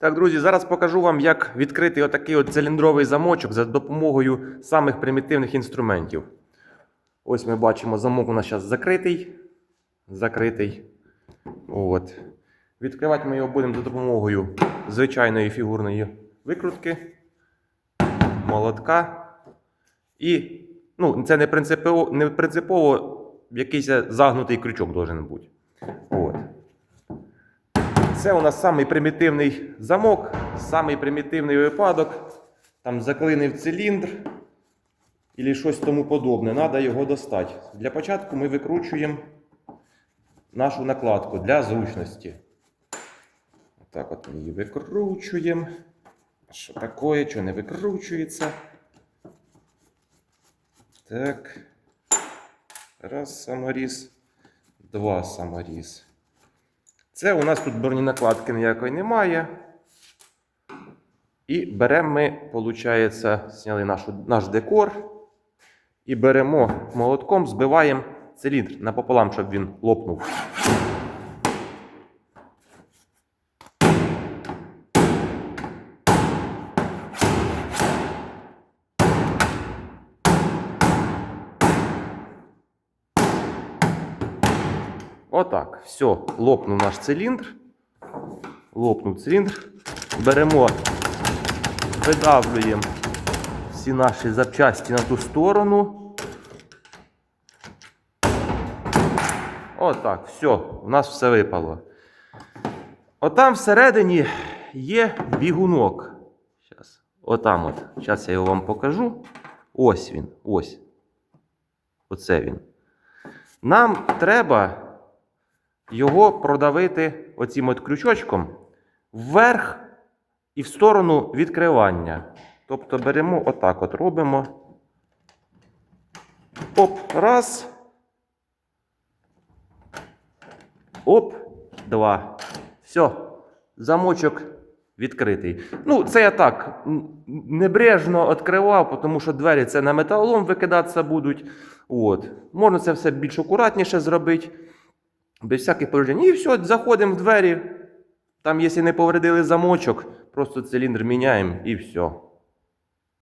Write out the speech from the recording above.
Так, друзі, зараз покажу вам, як відкрити отакий от циліндровий замочок за допомогою самих примітивних інструментів. Ось ми бачимо, замок у нас зараз закритий. Закритий. От. Відкривати ми його будемо за допомогою звичайної фігурної викрутки, молотка. І ну, це не принципово, не принципово якийсь загнутий крючок должен бути. Це у нас самий примітивний замок, самий примітивний випадок. Там заклинив циліндр і щось тому подобне. Треба його достати. Для початку ми викручуємо нашу накладку для зручності. Так от ми її викручуємо. Що таке, що не викручується? Так. Раз саморіз, два саморіз. Це у нас тут броненакладки ніякої немає. І беремо ми, виходить, зняли нашу, наш декор. І беремо молотком, збиваємо циліндр напополам, щоб він лопнув. Отак. Все, лопнув наш циліндр. Лопнув циліндр. Беремо, видавлюємо всі наші запчасті на ту сторону. Отак, все, у нас все випало. Отам всередині є бігунок. Щас. Отам от. Зараз я його вам покажу. Ось він. Ось. Оце він. Нам треба його продавити оцім от крючочком вверх і в сторону відкривання. Тобто беремо отак от робимо. Оп, раз. Оп, два. Все, замочок відкритий. Ну, це я так небрежно відкривав, тому що двері це на металолом викидатися будуть. От. Можна це все більш акуратніше зробити. Без всяких повреждень. І все, заходимо в двері. Там, якщо не повредили замочок, просто циліндр міняємо і все.